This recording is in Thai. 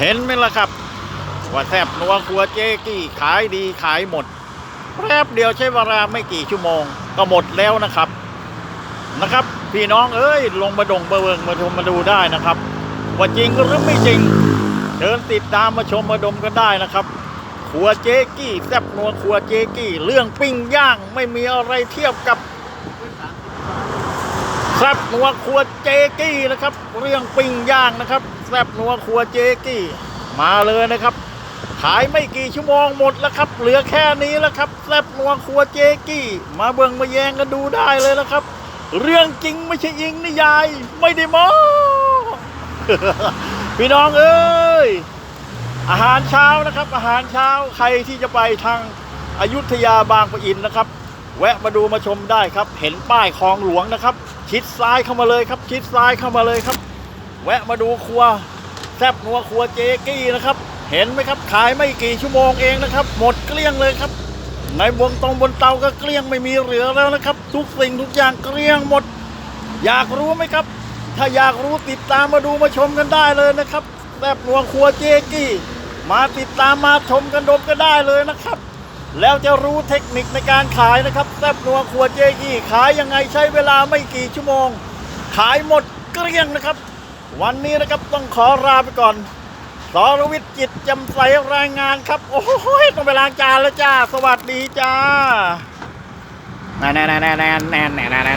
เห็นไหมล่ะครับ ว่าแซบนัวครัวเจ๊กี้ขายดีขายหมดแป๊บเดียวใช้เวลาไม่กี่ชั่วโมง ก็หมดแล้วนะครับนะครับ พี่น้องเอ้ยลงมาดงมาเบิงมาชมมาดูได้นะครับ ว่าจริงหรือไม่จริงเชิญติดตามมาชมมาดมกันได้นะครับครัวเจ๊กี้แซบนัวครัวเจ๊กี้ เรื่องปิ้งย่างไม่มีอะไรเทียบกับแซบนัวครัวเจกี้นะครับ เรื่องปิ้งย่างนะครับ แซบนัวครัวเจกี้ มาเลยนะครับ ขายไม่กี่ชั่วโมงหมดแล้วครับ เหลือแค่นี้แล้วครับแซบนัวครัวเจกี้ มาเบิ่งมาแยงกันดูได้เลยนะครับ เรื่องจริงไม่ใช่ยิงนิยาย ไม่ได้โมพี่น้องเอ้ยอาหารเช้านะครับ อาหารเช้าใครที่จะไปทางอายุทยาบางปะอินนะครับ แวะมาดูมาชมได้ครับ เห็นป้ายคลองหลวงนะครับ ชิดซ้ายเข้ามาเลยครับ ชิดซ้ายเข้ามาเลยครับ แวะมาดูครัวแซบนัวครัวเจกี้นะครับ เห็นไหมครับขายไม่กี่ชั่วโมงเองนะครับ หมดเกลี้ยงเลยครับ ในบนตรงบนเตาก็เกลี้ยงไม่มีเหลือแล้วนะครับ ทุกสิ่งทุกอย่างเกลี้ยงหมด อยากรู้ไหมครับ ถ้าอยากรู้ติดตามมาดูมาชมกันได้เลยนะครับแซบนัวครัวเจกี้ มาติดตามมาชมกันดมกันได้เลยนะครับแล้วจะรู้เทคนิคในการขายนะครับแซบนัวครัวเจกี้ขายยังไงใช้เวลาไม่กี่ชั่วโมง ขายหมดเกลี้ยงนะครับ วันนี้นะครับต้องขอลาไปก่อน สรวิทย์จิตจำใสรายงานครับ โอ้โหต้องไปล้างจานแล้วจ้า สวัสดีจ้าแน่แน่แน่แน่แน่แน่แน่